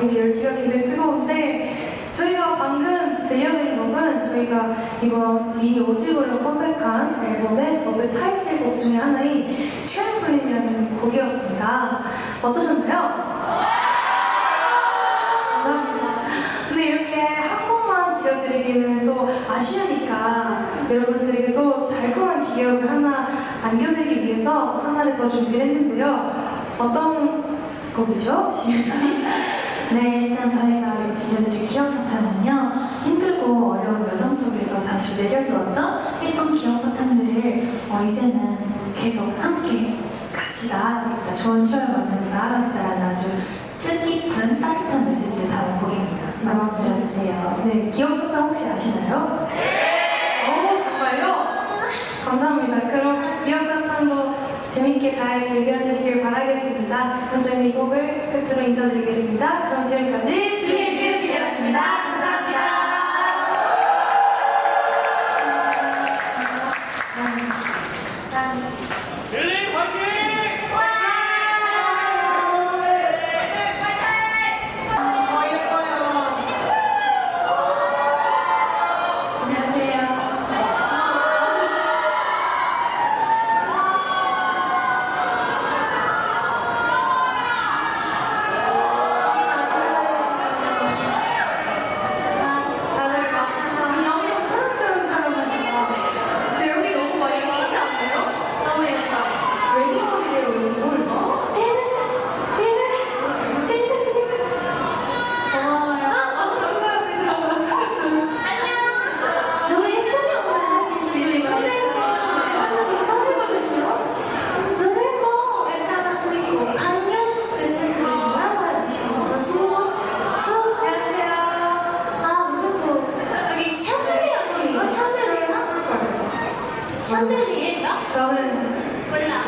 되게 열기가 굉장히 뜨거운데 저희가 방금 들려드린 곡은 저희가 이번 미니 오집으로 컴백한 앨범의 더블 타이틀곡 중에 하나인 트램플린이라는 곡이었습니다. 어떠셨나요? 감사합니다. 근데 이렇게 한 곡만 들려드리기는 또 아쉬우니까 여러분들에게 또 달콤한 기억을 하나 안겨드리기 위해서 하나를 더 준비를 했는데요. 어떤 곡이죠? 지윤 씨? 네, 일단 저희가 이제 들려드릴 기억 사탕은요, 힘들고 어려운 여정 속에서 잠시 내려놓았던 예쁜 기억 사탕들을 어, 이제는 계속 함께 같이 나아가겠다, 좋은 추억 만들어 나아가겠다라는 아주 뜻깊은 따뜻한 메시지를 담은 곡입니다. 많이 들어주세요. 네, 기억 사탕 혹시 아시나요? 네. 오, 정말요? 감사합니다. 그럼 기억 사탕도 재밌게 잘 즐겨주시길 바라겠습니다. 그럼 저희는 이 곡을 끝으로 인사드리겠습니다. 그럼 지금까지 블리뷰였습니다. 샹들리에인가? 저는 몰라.